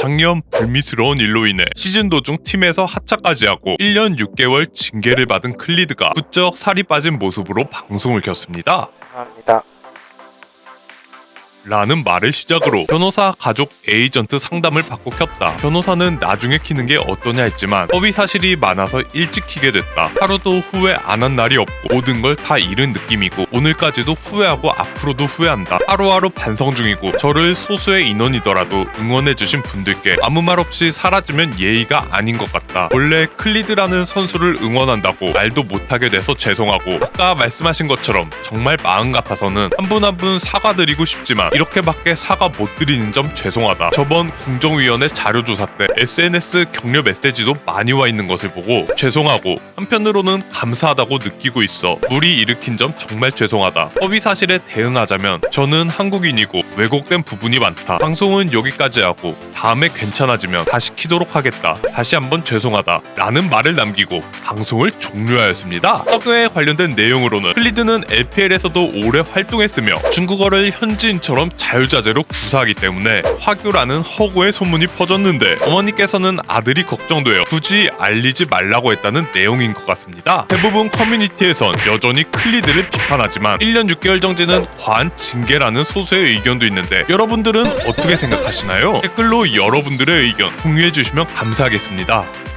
작년 불미스러운 일로 인해 시즌 도중 팀에서 하차까지 하고 1년 6개월 징계를 받은 클리드가 부쩍 살이 빠진 모습으로 방송을 켰습니다. 죄송합니다. 라는 말을 시작으로 변호사 가족 에이전트 상담을 받고 켰다. 변호사는 나중에 키는 게 어떠냐 했지만 법이 사실이 많아서 일찍 키게 됐다. 하루도 후회 안 한 날이 없고 모든 걸 다 잃은 느낌이고 오늘까지도 후회하고 앞으로도 후회한다. 하루하루 반성 중이고 저를 소수의 인원이더라도 응원해주신 분들께 아무 말 없이 사라지면 예의가 아닌 것 같다. 원래 클리드라는 선수를 응원한다고 말도 못하게 돼서 죄송하고 아까 말씀하신 것처럼 정말 마음 같아서는 한 분 한 분 사과드리고 싶지만 이렇게밖에 사과 못 드리는 점 죄송하다. 저번 공정위원회 자료조사 때 SNS 격려 메시지도 많이 와 있는 것을 보고 죄송하고 한편으로는 감사하다고 느끼고 있어 무리 일으킨 점 정말 죄송하다. 허위 사실에 대응하자면 저는 한국인이고 왜곡된 부분이 많다. 방송은 여기까지 하고 다음에 괜찮아지면 다시 키도록 하겠다. 다시 한번 죄송하다. 라는 말을 남기고 방송을 종료하였습니다. 서그에 관련된 내용으로는 클리드는 LPL에서도 오래 활동했으며 중국어를 현지인처럼 자유자재로 구사하기 때문에 화교라는 허구의 소문이 퍼졌는데 어머니께서는 아들이 걱정되어 굳이 알리지 말라고 했다는 내용인 것 같습니다. 대부분 커뮤니티에선 여전히 클리드를 비판하지만 1년 6개월 정지는 과한 징계라는 소수의 의견도 있는데 여러분들은 어떻게 생각하시나요? 댓글로 여러분들의 의견 공유해 주시면 감사하겠습니다.